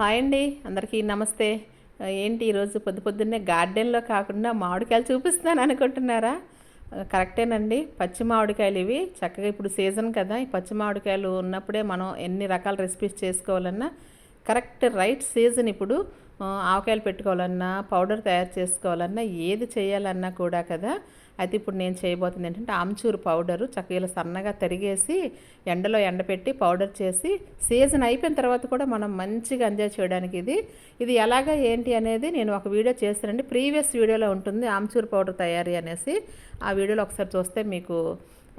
Hi అండి అందరికీ నమస్తే. ఏంటి ఈరోజు పొద్దు పొద్దున్నే గార్డెన్లో కాకుండా మామిడికాయలు చూపిస్తున్నాను అనుకుంటున్నారా? కరెక్టేనండి. పచ్చి మామిడికాయలు ఇవి. చక్కగా ఇప్పుడు సీజన్ కదా ఈ పచ్చి మామిడికాయలు ఉన్నప్పుడే మనం ఎన్ని రకాల రెసిపీస్ చేసుకోవాలన్నా కరెక్ట్ రైట్ సీజన్ ఇప్పుడు. ఆవకాయలు పెట్టుకోవాలన్నా పౌడర్ తయారు చేసుకోవాలన్నా ఏది చేయాలన్నా కూడా కదా అయితే ఇప్పుడు నేను చేయబోతుంది ఏంటంటే ఆమ్చూరు పౌడరు చక్కగా ఇలా సన్నగా తరిగేసి ఎండలో ఎండపెట్టి పౌడర్ చేసి సీజన్ అయిపోయిన తర్వాత కూడా మనం మంచిగా ఎంజాయ్ చేయడానికి ఇది. ఇది ఎలాగా ఏంటి అనేది నేను ఒక వీడియో చేస్తానండి. ప్రీవియస్ వీడియోలో ఉంటుంది ఆమ్చూరు పౌడర్ తయారీ అనేసి. ఆ వీడియోలో ఒకసారి చూస్తే మీకు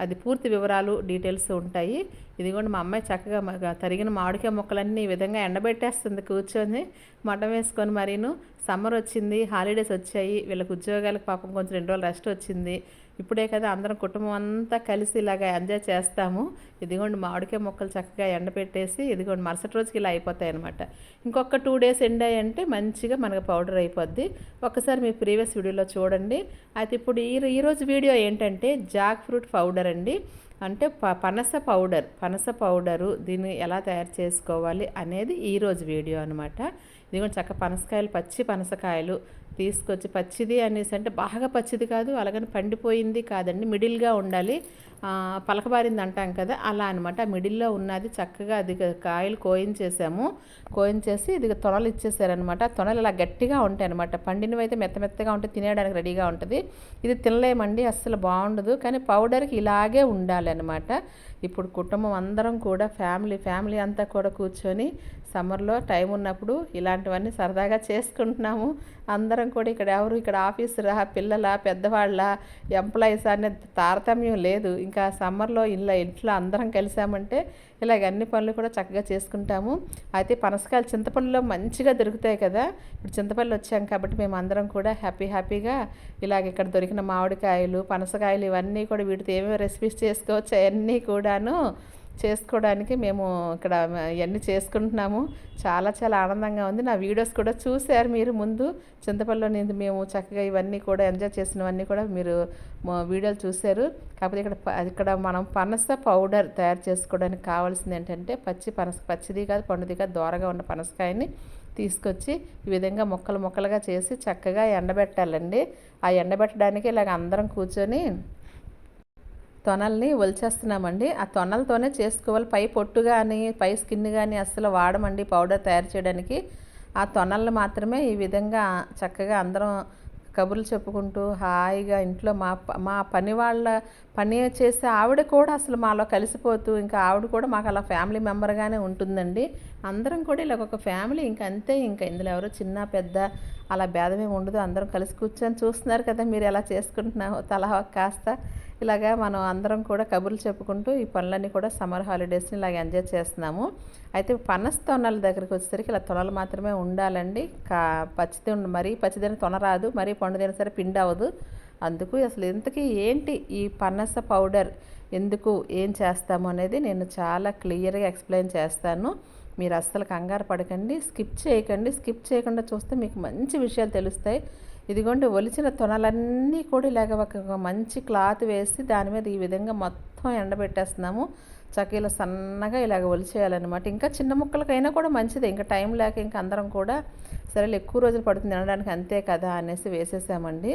అది పూర్తి వివరాలు డీటెయిల్స్ ఉంటాయి. ఇదిగోండి మా అమ్మాయి చక్కగా తరిగిన మామిడికాయ ముక్కలన్నీ ఈ విధంగా ఎండబెట్టేస్తుంది కూర్చొని. మటం వేసుకొని మరీను. సమ్మర్ వచ్చింది హాలిడేస్ వచ్చాయి. వీళ్ళకి ఉద్యోగాలకు పాపం కొంచెం రెండు రోజులు రెస్ట్ వచ్చింది. ఇప్పుడే కదా అందరం కుటుంబం అంతా కలిసి ఇలాగ ఎంజాయ్ చేస్తాము. ఇదిగోండి మామిడికాయ మొక్కలు చక్కగా ఎండబెట్టేసి ఇదిగోండి మరుసటి రోజుకి ఇలా అయిపోతాయి అనమాట ఇంకొక టూ డేస్ ఎండాయంటే మంచిగా మనకు పౌడర్ అయిపోద్ది. ఒకసారి మీ ప్రీవియస్ వీడియోలో చూడండి. అయితే ఇప్పుడు ఈ ఈరోజు వీడియో ఏంటంటే జాక్ ఫ్రూట్ పౌడర్ అండి. అంటే ప పనస పౌడర్ పనస పౌడరు దీన్ని ఎలా తయారు చేసుకోవాలి అనేది ఈరోజు వీడియో అనమాట ఇదిగోండి చక్క పనసకాయలు పచ్చి పనసకాయలు తీసుకొచ్చి పచ్చిది అనేసి అంటే బాగా పచ్చిది కాదు అలాగని పండిపోయింది కాదండి మిడిల్గా ఉండాలి. పలకబారింది అంటాం కదా అలా అనమాట మిడిల్లో ఉన్నది చక్కగా అది కాయలు కోయించేసాము. కోయించేసి ఇది తొనలు ఇచ్చేసారనమాట తొనలు ఇలా గట్టిగా ఉంటాయి అనమాట పండినవి అయితే మెత్త మెత్తగా ఉంటే తినేయడానికి రెడీగా ఉంటుంది. ఇది తినలేమండి అస్సలు బాగుండదు. కానీ పౌడర్కి ఇలాగే ఉండాలి అనమాట ఇప్పుడు కుటుంబం అందరం కూడా ఫ్యామిలీ ఫ్యామిలీ అంతా కూడా కూర్చొని సమ్మర్లో టైం ఉన్నప్పుడు ఇలాంటివన్నీ సరదాగా చేసుకుంటున్నాము. అందరం కూడా ఇక్కడ ఎవరు ఇక్కడ ఆఫీసరా పిల్లల పెద్దవాళ్ళ ఎంప్లాయీస్ అనే తారతమ్యం లేదు. ఇంకా సమ్మర్లో ఇలా ఇంట్లో అందరం కలిసామంటే ఇలాగ అన్ని పనులు కూడా చక్కగా చేసుకుంటాము. అయితే పనసకాయలు చింతపండులో మంచిగా దొరుకుతాయి కదా. ఇప్పుడు చింతపండులు వచ్చాం కాబట్టి మేము అందరం కూడా హ్యాపీ హ్యాపీగా ఇలాగ ఇక్కడ దొరికిన మామిడికాయలు పనసకాయలు ఇవన్నీ కూడా వీటితో ఏమేమి రెసిపీస్ చేసుకోవచ్చు అవన్నీ కూడాను చేసుకోవడానికి మేము ఇక్కడ ఇవన్నీ చేసుకుంటున్నాము. చాలా చాలా ఆనందంగా ఉంది. నా వీడియోస్ కూడా చూశారు మీరు ముందు. చింతపల్లిలో నేను మేము చక్కగా ఇవన్నీ కూడా ఎంజాయ్ చేసినవన్నీ కూడా మీరు వీడియోలు చూశారు. కాకపోతే ఇక్కడ ఇక్కడ మనం పనస పౌడర్ తయారు చేసుకోవడానికి కావాల్సింది ఏంటంటే పచ్చి పనస పచ్చిది కాదు పండుది కాదు దోరగా ఉన్న పనసకాయని తీసుకొచ్చి ఈ విధంగా ముక్కలు ముక్కలుగా చేసి చక్కగా ఎండబెట్టాలండి. ఆ ఎండబెట్టడానికి ఇలాగ అందరం కూర్చొని తొనల్ని ఒలిచేస్తున్నామండి. ఆ తొనలతోనే చేసుకోవాలి. పై పొట్టు కానీ పై స్కిన్ కానీ అస్సలు వాడమండి పౌడర్ తయారు చేయడానికి. ఆ తొనల్ని మాత్రమే ఈ విధంగా చక్కగా అందరం కబుర్లు చెప్పుకుంటూ హాయిగా ఇంట్లో మా ప- మా పని వాళ్ళ పని చేసే ఆవిడ కూడా అసలు మాలో కలిసిపోతూ ఇంకా ఆవిడ కూడా మాకు అలా ఫ్యామిలీ మెంబర్గానే ఉంటుందండి. అందరం కూడా ఇలా ఒక ఫ్యామిలీ. ఇంకా అంతే ఇంకా ఇందులో ఎవరు చిన్న పెద్ద అలా భేదమే ఉండదు. అందరం కలిసి కూర్చొని చూస్తున్నారు కదా మీరు ఎలా చేసుకుంటున్నా తలా కాస్త. ఇలాగా మనం అందరం కూడా కబుర్లు చెప్పుకుంటూ ఈ పనులన్నీ కూడా సమ్మర్ హాలిడేస్ని ఇలాగ ఎంజాయ్ చేస్తున్నాము. అయితే పనస తొనల దగ్గరికి వచ్చేసరికి ఇలా తొనలు మాత్రమే ఉండాలండి. కా పచ్చిది మరీ పచ్చిదైన తొన రాదు మరీ పండుదైన సరే పిండి అవ్వదు. అందుకు అసలు ఇంతకీ ఏంటి ఈ పనస పౌడర్ ఎందుకు ఏం చేస్తాము అనేది నేను చాలా క్లియర్గా ఎక్స్ప్లెయిన్ చేస్తాను. మీరు అస్సలు కంగారు పడకండి స్కిప్ చేయకండి. స్కిప్ చేయకుండా చూస్తే మీకు మంచి విషయాలు తెలుస్తాయి. ఇదిగోండి ఒలిచిన తొనలన్నీ కూడా ఇలాగ ఒక మంచి క్లాత్ వేసి దాని మీద ఈ విధంగా మొత్తం ఎండబెట్టేస్తున్నాము. చకీల సన్నగా ఇలాగ ఒలిచేయాలన్నమాట. ఇంకా చిన్న ముక్కలకైనా కూడా మంచిదే. ఇంకా టైం లేక ఇంకా అందరం కూడా సరే ఎక్కువ రోజులు పడుతుంది తినడానికి అంతే కదా అనేసి వేసేసామండి.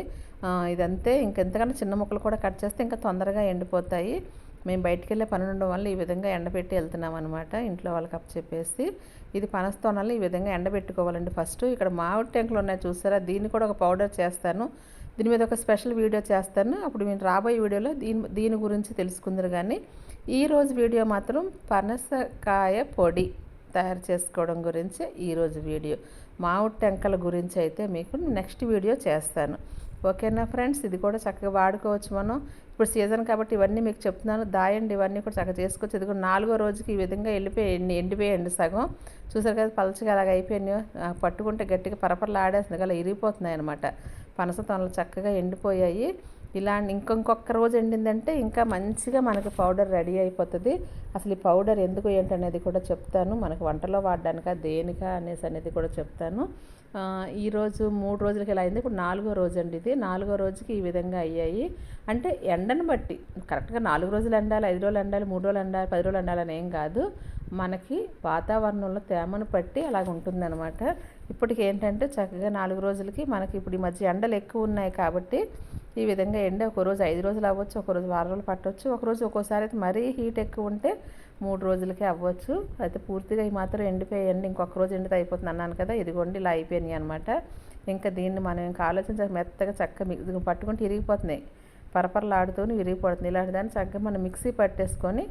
ఇదంతే. ఇంకెంతకన్నా చిన్న ముక్కలు కూడా కట్ చేస్తే ఇంకా తొందరగా ఎండిపోతాయి. మేము బయటికి వెళ్ళే పని ఉండడం వల్ల ఈ విధంగా ఎండబెట్టి వెళ్తున్నాం అనమాట ఇంట్లో వాళ్ళకి అప్ చెప్పేసి ఇది పనస్తోనాలు ఈ విధంగా ఎండబెట్టుకోవాలండి ఫస్ట్. ఇక్కడ మామిడి టెంకులు ఉన్నాయి చూసారా? దీన్ని కూడా ఒక పౌడర్ చేస్తాను. దీని మీద ఒక స్పెషల్ వీడియో చేస్తాను. అప్పుడు మేము రాబోయే వీడియోలో దీని దీని గురించి తెలుసుకుందరు కానీ ఈరోజు వీడియో మాత్రం పనసకాయ పొడి తయారు చేసుకోవడం గురించి ఈరోజు వీడియో. మామిడి టెంకల గురించి అయితే మీకు నెక్స్ట్ వీడియో చేస్తాను. ఓకేనా ఫ్రెండ్స్? ఇది కూడా చక్కగా వాడుకోవచ్చు మనం. ఇప్పుడు సీజన్ కాబట్టి ఇవన్నీ మీకు చెప్తున్నాను. దాయండి ఇవన్నీ కూడా చక్కగా చేసుకోవచ్చు. ఇది కూడా నాలుగో రోజుకి ఈ విధంగా వెళ్ళిపోయి ఎండిపోయండి సగం. చూసారు కదా పలచగా అలాగ అయిపోయినాయో పట్టుకుంటే గట్టిగా పరపరలు ఆడేస్తుంది అలా ఇరిగిపోతున్నాయి అనమాట పనస తొనలు చక్కగా ఎండిపోయాయి. ఇలా ఇంకొక రోజు ఎండిందంటే ఇంకా మంచిగా మనకు పౌడర్ రెడీ అయిపోతుంది. అసలు ఈ పౌడర్ ఎందుకు ఏంటనేది కూడా చెప్తాను. మనకు వంటలో వాడడానిక దేనికా అనేసి అనేది కూడా చెప్తాను. ఈరోజు మూడు రోజులకి ఇలా అయింది? ఇప్పుడు నాలుగో రోజు అండి ఇది. నాలుగో రోజుకి ఈ విధంగా అయ్యాయి. అంటే ఎండను బట్టి కరెక్ట్గా నాలుగు రోజులు ఎండాలి ఐదు రోజులు ఎండాలి మూడు రోజులు ఎండాలి పది రోజులు ఎండాలని ఏం కాదు. మనకి వాతావరణంలో తేమను పట్టి అలాగ ఉంటుందన్నమాట ఇప్పటికి ఏంటంటే చక్కగా నాలుగు రోజులకి మనకి ఇప్పుడు ఈ మధ్య ఎండలు ఎక్కువ ఉన్నాయి కాబట్టి ఈ విధంగా ఎండ ఒక రోజు ఐదు రోజులు అవ్వచ్చు ఒక రోజు వారం రోజులు పట్టవచ్చు. ఒక రోజు ఒక్కోసారి అయితే మరీ హీట్ ఎక్కువ ఉంటే మూడు రోజులకే అవ్వచ్చు. అయితే పూర్తిగా ఈ మాత్రం ఎండిపోయండి ఇంకొక రోజు ఎండితే అయిపోతుంది అన్నాను కదా ఇదిగోండి ఇలా అయిపోయినాయి అనమాట ఇంకా దీన్ని మనం ఇంకా ఆలోచించక మెత్తగా చక్కగా మిక్సీ పట్టుకుంటే ఇరిగిపోతున్నాయి. పరపరలాడుతూనే విరిగిపోతుంది ఇలాంటి దాన్ని చక్కగా మనం మిక్సీ పట్టేసుకొని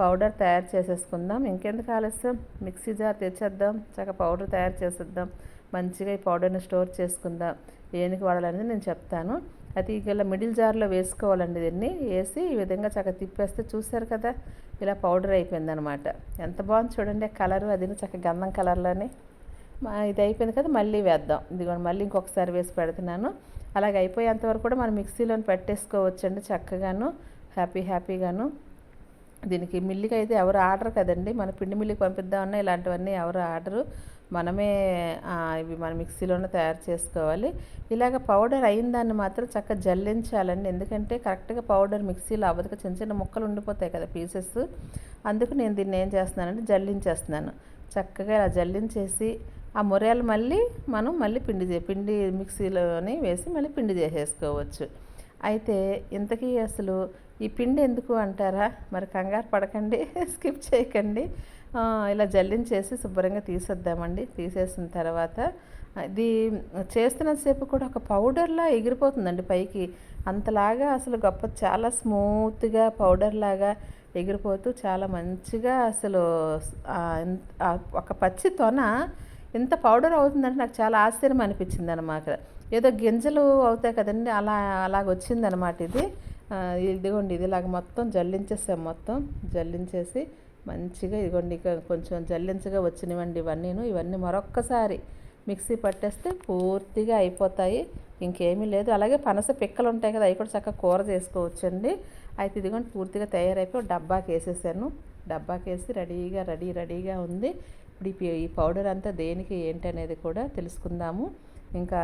పౌడర్ తయారు చేసేసుకుందాం. ఇంకెందుకు ఆలస్యం? మిక్సీ జార్ తెచ్చేద్దాం. చక్కగా పౌడర్ తయారు చేసేద్దాం. మంచిగా ఈ పౌడర్ని స్టోర్ చేసుకుందాం. దేనికి వాడాలనేది నేను చెప్తాను. అది ఇలా మిడిల్ జార్లో వేసుకోవాలండి దీన్ని. వేసి ఈ విధంగా చక్కగా తిప్పేస్తే చూసారు కదా? ఇలా పౌడర్ అయిపోయిందనమాట. ఎంత బాగుంది చూడండి కలర్. అది చక్కగా గంధం కలర్లోనే. ఇది అయిపోయింది కదా మళ్ళీ వేద్దాం. ఇదిగోండి మళ్ళీ ఇంకొకసారి వేసి పెడుతున్నాను. అలాగే అయిపోయేంతవరకు కూడా మనం మిక్సీలోని పెట్టేసుకోవచ్చండి చక్కగాను. హ్యాపీ హ్యాపీగాను. దీనికి మిల్లికి అయితే ఎవరు ఆర్డర్ కదండి? మన పిండి మిల్లికి పంపిద్దామన్నా ఇలాంటివన్నీ ఎవరు ఆర్డరు? మనమే ఇవి మన మిక్సీలోనే తయారు చేసుకోవాలి. ఇలాగ పౌడర్ అయిన దాన్ని మాత్రం చక్కగా జల్లించాలండి. ఎందుకంటే కరెక్ట్గా పౌడర్ మిక్సీలో అవ్వదు చిన్న చిన్న ముక్కలు ఉండిపోతాయి కదా పీసెస్. అందుకు నేను దీన్ని ఏం చేస్తున్నానంటే జల్లించేస్తున్నాను. చక్కగా ఇలా జల్లించేసి ఆ మురేలు మళ్ళీ మనం మళ్ళీ పిండి చే పిండి మిక్సీలోని వేసి మళ్ళీ పిండి చేసేసుకోవచ్చు. అయితే ఇంతకీ అసలు ఈ పిండి ఎందుకు అంటారా? మరి కంగారు పడకండి స్కిప్ చేయకండి. ఇలా జల్లించేసి శుభ్రంగా తీసేద్దామండి. తీసేసిన తర్వాత ఇది చేస్తున్నంతసేపు కూడా ఒక పౌడర్లా ఎగిరిపోతుందండి పైకి. అంతలాగా అసలు గొప్ప చాలా స్మూత్గా పౌడర్ లాగా ఎగిరిపోతూ చాలా మంచిగా అసలు ఒక పచ్చి తొన ఇంత పౌడర్ అవుతుందంటే నాకు చాలా ఆశ్చర్యం అనిపించింది అనమాట ఏదో గింజలు అవుతాయి కదండి అలా అలాగ వచ్చిందనమాట ఇది. ఇదిగోండి ఇదిలాగ మొత్తం జల్లించేసాం మొత్తం. జల్లించేసి మంచిగా ఇదిగోండి కొంచెం జల్లించగా వచ్చినవండి ఇవన్నీను. ఇవన్నీ మరొక్కసారి మిక్సీ పట్టేస్తే పూర్తిగా అయిపోతాయి. ఇంకేమీ లేదు. అలాగే పనస పిక్కలు ఉంటాయి కదా అవి కూడా చక్కగా కూర చేసుకోవచ్చండి. అయితే ఇదిగోండి పూర్తిగా తయారైపోయి డబ్బాకి వేసేసాను. డబ్బాకి వేసి రెడీగా రెడీ రెడీగా ఉంది. ఇప్పుడు ఈ పౌడర్ అంతా దేనికి ఏంటి అనేది కూడా తెలుసుకుందాము. ఇంకా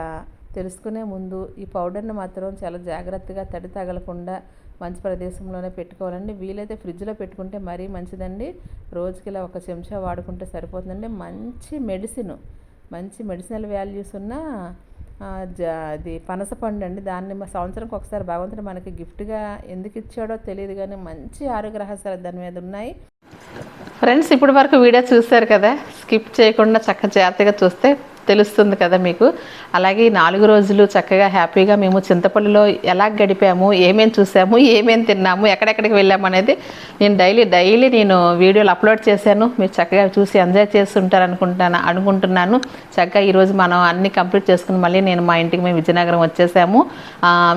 తెలుసుకునే ముందు ఈ పౌడర్ని మాత్రం చాలా జాగ్రత్తగా తడి తగలకుండా మంచి ప్రదేశంలోనే పెట్టుకోవాలండి. వీలైతే ఫ్రిడ్జ్లో పెట్టుకుంటే మరీ మంచిదండి. రోజుకి ఇలా ఒక చెంచా వాడుకుంటే సరిపోతుందండి. మంచి మెడిసిన్ మంచి మెడిసినల్ వాల్యూస్ ఉన్న అది పనసపండు అండి. దాన్ని సంవత్సరంకి ఒకసారి భగవంతుడు మనకి గిఫ్ట్గా ఎందుకు ఇచ్చాడో తెలియదు కానీ మంచి ఆరోగ్య రహస్యాలు దాని మీద ఉన్నాయి. ఫ్రెండ్స్ ఇప్పటి వరకు వీడియో చూశారు కదా? స్కిప్ చేయకుండా చక్క జాగ్రత్తగా చూస్తే తెలుస్తుంది కదా మీకు. అలాగే నాలుగు రోజులు చక్కగా హ్యాపీగా మేము చింతపల్లిలో ఎలా గడిపాము ఏమేమి చూసాము ఏమేమి తిన్నాము ఎక్కడెక్కడికి వెళ్ళాము అనేది నేను డైలీ డైలీ నేను వీడియోలు అప్లోడ్ చేశాను. మీరు చక్కగా చూసి ఎంజాయ్ చేస్తుంటారు అనుకుంటాను అనుకుంటున్నాను. చక్కగా ఈరోజు మనం అన్ని కంప్లీట్ చేసుకుని మళ్ళీ నేను మా ఇంటికి మేము విజయనగరం వచ్చేసాము.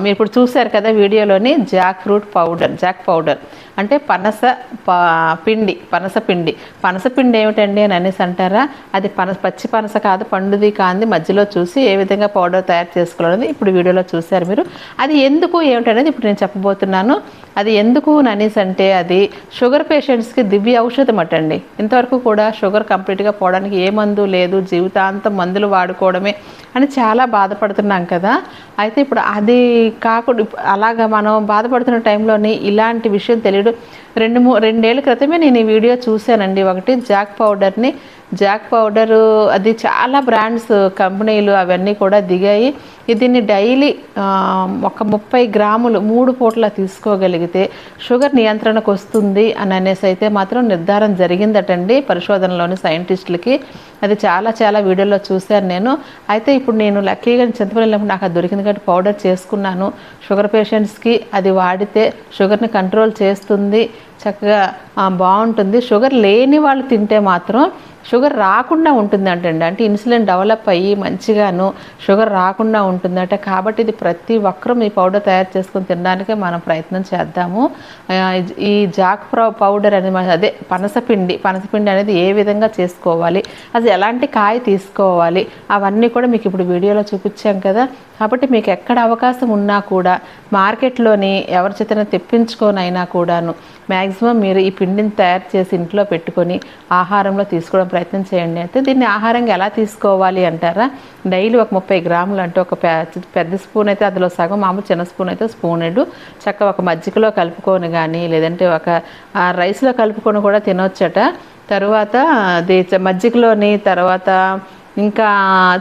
మీరు ఇప్పుడు చూశారు కదా వీడియోలోని jackfruit powder jack powder. అంటే పనస పిండి పనస పిండి. పనస పిండి ఏమిటండి అని అనేసి అంటారా? అది పనస పచ్చి పనస కాదు పండుది కాంది మధ్యలో చూసి ఏ విధంగా పౌడర్ తయారు చేసుకోవాలనేది ఇప్పుడు వీడియోలో చూశారు మీరు. అది ఎందుకు ఏమిటనేది ఇప్పుడు నేను చెప్పబోతున్నాను. అది ఎందుకు అనేసి అంటే అది షుగర్ పేషెంట్స్కి దివ్య ఔషధం అటండి. ఇంతవరకు కూడా షుగర్ కంప్లీట్గా పోవడానికి ఏ మందు లేదు జీవితాంతం మందులు వాడుకోవడమే అని చాలా బాధపడుతున్నాం కదా. అయితే ఇప్పుడు అది కాకుండా అలాగా మనం బాధపడుతున్న టైంలోని ఇలాంటి విషయం తెలియడం రెండు మూ రెండేళ్ళ క్రితమే నేను ఈ వీడియో చూశానండి. ఒకటి జాక్ పౌడర్ని జాక్ పౌడరు అది చాలా బ్రాండ్స్ కంపెనీలు అవన్నీ కూడా దిగాయి. దీన్ని డైలీ ఒక ముప్పై గ్రాములు మూడు పూట్ల తీసుకోగలిగితే షుగర్ నియంత్రణకు వస్తుంది అని అనేసి అయితే మాత్రం నిర్ధారణ జరిగిందటండి పరిశోధనలోని సైంటిస్టులకి. అది చాలా చాలా వీడియోలో చూశాను నేను. అయితే ఇప్పుడు నేను లక్కీగా చింతపల్లి నాకు అది దొరికింది కాబట్టి పౌడర్ చేసుకున్నాను. షుగర్ పేషెంట్స్కి అది వాడితే షుగర్ని కంట్రోల్ చేస్తుంది చక్కగా బాగుంటుంది. షుగర్ లేని వాళ్ళు తింటే మాత్రం షుగర్ రాకుండా ఉంటుందంటండి. అంటే ఇన్సులిన్ డెవలప్ అయ్యి మంచిగాను షుగర్ రాకుండా ఉంటుందంట. కాబట్టి ఇది ప్రతి ఒక్కరూ ఈ పౌడర్ తయారు చేసుకుని తినడానికే మనం ప్రయత్నం చేద్దాము. ఈ జాక్ పౌడర్ అనేది అదే పనసపిండి పనసపిండి అనేది ఏ విధంగా చేసుకోవాలి అది ఎలాంటి కాయ తీసుకోవాలి అవన్నీ కూడా మీకు ఇప్పుడు వీడియోలో చూపించాం కదా. కాబట్టి మీకు ఎక్కడ అవకాశం ఉన్నా కూడా మార్కెట్లోని ఎవరి చేతన తెప్పించుకోనైనా కూడాను మ్యాక్సిమం మీరు ఈ పిండిని తయారు చేసి ఇంట్లో పెట్టుకొని ఆహారంలో తీసుకోవడం ప్రయత్నం చేయండి. అయితే దీన్ని ఆహారంగా ఎలా తీసుకోవాలి అంటారా? డైలీ ఒక ముప్పై గ్రాములు అంటే ఒక పెద్ద స్పూన్ అయితే అందులో సగం మామూలు చిన్న స్పూన్ అయితే స్పూన్ ఎడు చక్కగా ఒక మజ్జిగలో కలుపుకొని కానీ లేదంటే ఒక రైస్లో కలుపుకొని కూడా తినొచ్చట. తరువాత అది చ- మజ్జిగలోని తర్వాత ఇంకా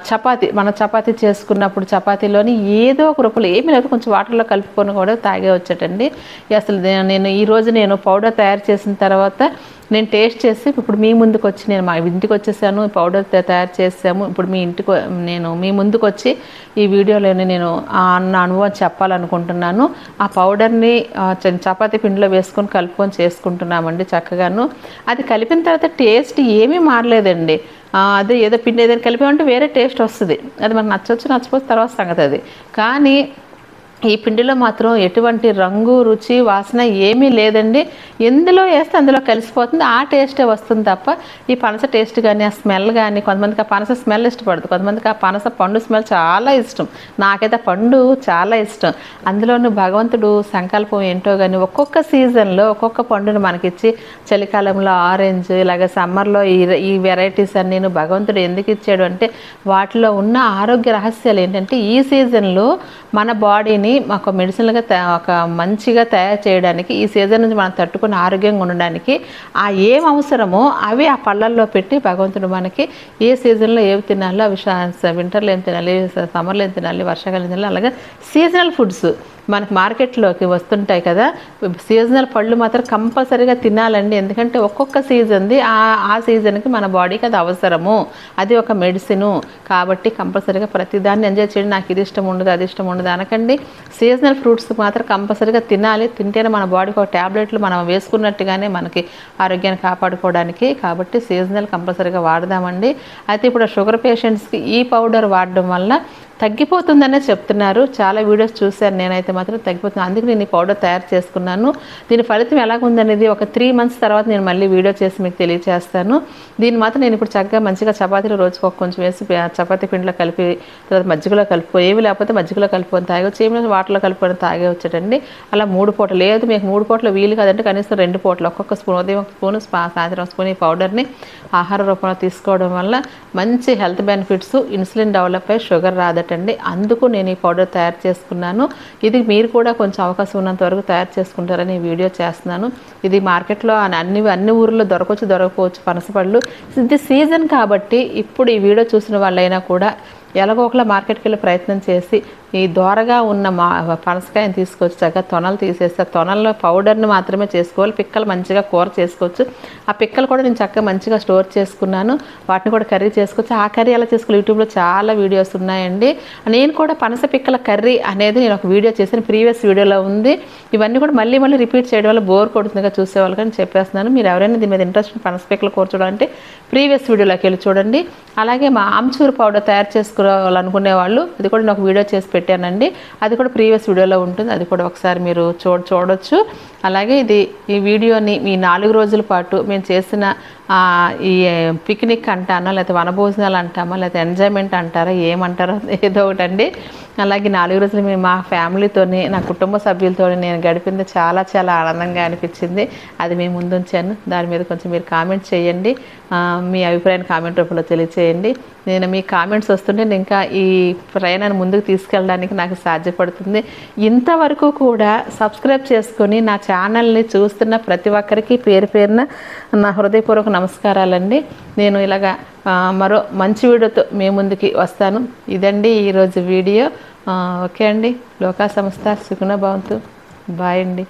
చపాతి మన చపాతి చేసుకున్నప్పుడు చపాతీలోని ఏదో ఒక రూపంలో ఏమీ లేదు కొంచెం వాటర్లో కలుపుకొని కూడా తాగే వచ్చేటండి. అసలు నేను ఈరోజు నేను పౌడర్ తయారు చేసిన తర్వాత నేను టేస్ట్ చేసి ఇప్పుడు మీ ముందుకు వచ్చి నేను మా ఇంటికి వచ్చేసాను పౌడర్ తయారు చేసాము. ఇప్పుడు మీ ఇంటికి నేను మీ ముందుకు వచ్చి ఈ వీడియోలోని నేను అన్న అనుభవం చెప్పాలనుకుంటున్నాను. ఆ పౌడర్ని చపాతి చపాతీ పిండిలో వేసుకొని కలుపుకొని చేసుకుంటున్నామండి చక్కగాను. అది కలిపిన తర్వాత టేస్ట్ ఏమీ మారలేదండి. అదే ఏదో పిండి ఏదైనా కలిపి ఉంటే వేరే టేస్ట్ వస్తుంది. అది మనకు నచ్చవచ్చు నచ్చిపోతే తర్వాత సంగతి అది. కానీ ఈ పిండిలో మాత్రం ఎటువంటి రంగు రుచి వాసన ఏమీ లేదండి. ఎందులో వేస్తే అందులో కలిసిపోతుంది. ఆ టేస్టే వస్తుంది తప్ప ఈ పనస టేస్ట్ కానీ ఆ స్మెల్ కానీ కొంతమందికి ఆ పనస స్మెల్ ఇష్టపడదు. కొంతమందికి ఆ పనస పండు స్మెల్ చాలా ఇష్టం. నాకైతే ఆ పండు చాలా ఇష్టం. అందులోనూ భగవంతుడు సంకల్పం ఏంటో కానీ ఒక్కొక్క సీజన్లో ఒక్కొక్క పండును మనకిచ్చి చలికాలంలో ఆరెంజ్ ఇలాగే సమ్మర్లో ఈ ఈ వెరైటీస్ అన్ని నేను భగవంతుడు ఎందుకు ఇచ్చాడు అంటే వాటిలో ఉన్న ఆరోగ్య రహస్యాలు ఏంటంటే ఈ సీజన్లో మన బాడీని ఒక మెడిసిన్గా ఒక మంచిగా తయారు చేయడానికి ఈ సీజన్ నుంచి మనం తట్టుకుని ఆరోగ్యంగా ఉండడానికి ఆ ఏం అవసరమో అవి ఆ పళ్ళల్లో పెట్టి భగవంతుడు మనకి ఏ సీజన్లో ఏవి తినాలో అవి వింటర్లో ఏం తినాలి సమ్మర్లో ఏం తినాలి వర్షాకాలం ఏం తినాలి అలాగే సీజనల్ ఫుడ్స్ మనకి మార్కెట్లోకి వస్తుంటాయి కదా. సీజనల్ పళ్ళు మాత్రం కంపల్సరీగా తినాలండి. ఎందుకంటే ఒక్కొక్క సీజన్ది ఆ ఆ సీజన్కి మన బాడీకి అది అవసరము. అది ఒక మెడిసిను. కాబట్టి కంపల్సరీగా ప్రతిదాన్ని ఎంజాయ్ చేయండి. నాకు ఇది ఇష్టం ఉండదు అది ఇష్టం ఉండదు అనకండి. సీజనల్ ఫ్రూట్స్ మాత్రం కంపల్సరీగా తినాలి. తింటేనే మన బాడీకి ఒక ట్యాబ్లెట్లు మనం వేసుకున్నట్టుగానే మనకి ఆరోగ్యాన్ని కాపాడుకోవడానికి. కాబట్టి సీజనల్ కంపల్సరీగా వాడదామండి. అయితే ఇప్పుడు షుగర్ పేషెంట్స్కి ఈ పౌడర్ వాడడం వల్ల తగ్గిపోతుందనే చెప్తున్నారు. చాలా వీడియోస్ చూశాను నేనైతే మాత్రం తగ్గిపోతుంది అందుకే నేను ఈ పౌడర్ తయారు చేసుకున్నాను. దీని ఫలితం ఎలాగుందనేది ఒక త్రీ మంత్స్ తర్వాత నేను మళ్ళీ వీడియో చేసి మీకు తెలియజేస్తాను దీన్ని మాత్రం నేను ఇప్పుడు చక్కగా మంచిగా చపాతీలో రోజుకు ఒక కొంచెం వేసి చపాతీ పిండిలో కలిపి తర్వాత మజ్జిగలో కలుపుకో ఏమి లేకపోతే మజ్జిగలో కలుపుకొని తాగవచ్చు ఏమి వాటర్లో కలుపుకొని తాగేవచ్చటండి అలా మూడు పూటలు లేదు మీకు మూడు పూటలు వీలు కాదంటే కనీసం రెండు పూటలు ఒక్కొక్క స్పూన్ ఉదయం ఒక స్పూన్ సాయంత్రం స్పూన్ ఈ పౌడర్ని ఆహార రూపంలో తీసుకోవడం వల్ల మంచి హెల్త్ బెనిఫిట్స్ ఇన్సులిన్ డెవలప్ అయ్యి షుగర్ అండి అందుకు నేను ఈ పౌడర్ తయారు చేసుకున్నాను. ఇది మీరు కూడా కొంచెం అవకాశం ఉన్నంత వరకు తయారు చేసుకుంటారని వీడియో చేస్తున్నాను. ఇది మార్కెట్లో అన్ని అన్ని ఊర్లో దొరకవచ్చు దొరకపోవచ్చు పనసపళ్ళు. ఇది సీజన్ కాబట్టి ఇప్పుడు ఈ వీడియో చూసిన వాళ్ళైనా కూడా ఎలాగో ఒకలా మార్కెట్కి వెళ్ళి ప్రయత్నం చేసి ఈ దోరగా ఉన్న మా పనసకాయని తీసుకొచ్చాక తొనలు తీసేస్తే తొనల్లో పౌడర్ని మాత్రమే చేసుకోవాలి. పిక్కలు మంచిగా కూర చేసుకోవచ్చు. ఆ పిక్కలు కూడా నేను చక్కగా మంచిగా స్టోర్ చేసుకున్నాను. వాటిని కూడా కర్రీ చేసుకోవచ్చు. ఆ కర్రీ ఎలా చేసుకోవాలి? యూట్యూబ్లో చాలా వీడియోస్ ఉన్నాయండి. నేను కూడా పనస పిక్కల కర్రీ అనేది నేను ఒక వీడియో చేశాను. ప్రీవియస్ వీడియోలో ఉంది. ఇవన్నీ కూడా మళ్ళీ మళ్ళీ రిపీట్ చేయడం వల్ల బోర్ కొడుతుందిగా చూసేవాళ్ళు కానీ చెప్పేస్తున్నాను. మీరు ఎవరైనా దీని మీద ఇంట్రెస్ట్ పనస పిక్కలు కూర చూడాలంటే ప్రీవియస్ వీడియోలోకి వెళ్ళి చూడండి. అలాగే మా ఆమ్చూరు పౌడర్ తయారు చేసుకోవాలనుకునే వాళ్ళు అది కూడా నేను ఒక వీడియో చేసి పెట్టానండి. అది కూడా ప్రీవియస్ వీడియోలో ఉంటుంది. అది కూడా ఒకసారి మీరు చూ చూడొచ్చు. అలాగే ఇది ఈ వీడియోని మీ నాలుగు రోజుల పాటు మేము చేసిన ఈ పిక్నిక్ అంటానో లేకపోతే వనభోజనాలు అంటామో లేకపోతే ఎంజాయ్మెంట్ అంటారా ఏమంటారో ఏదో ఒకటండి. అలాగే నాలుగు రోజులు మేము మా ఫ్యామిలీతోని నా కుటుంబ సభ్యులతో నేను గడిపింది చాలా చాలా ఆనందంగా అనిపించింది. అది మేము ముందుంచాను. దాని మీద కొంచెం మీరు కామెంట్ చేయండి. మీ అభిప్రాయాన్ని కామెంట్ రూపంలో తెలియచేయండి. నేను మీ కామెంట్స్ వస్తుంటే నేను ఇంకా ఈ ప్రయాణాన్ని ముందుకు తీసుకెళ్ళడానికి నాకు సాధ్యపడుతుంది. ఇంతవరకు కూడా సబ్స్క్రైబ్ చేసుకొని నా ఛానల్ని చూస్తున్న ప్రతి ఒక్కరికి పేరు పేరున నా హృదయపూర్వక నమస్కారాలండి. నేను ఇలాగా మరో మంచి వీడియోతో మీ ముందుకి వస్తాను. ఇదండి ఈరోజు వీడియో. ఓకే అండి. లోకా సంస్థ సుగుణ భవంతు. బాయ్ అండి.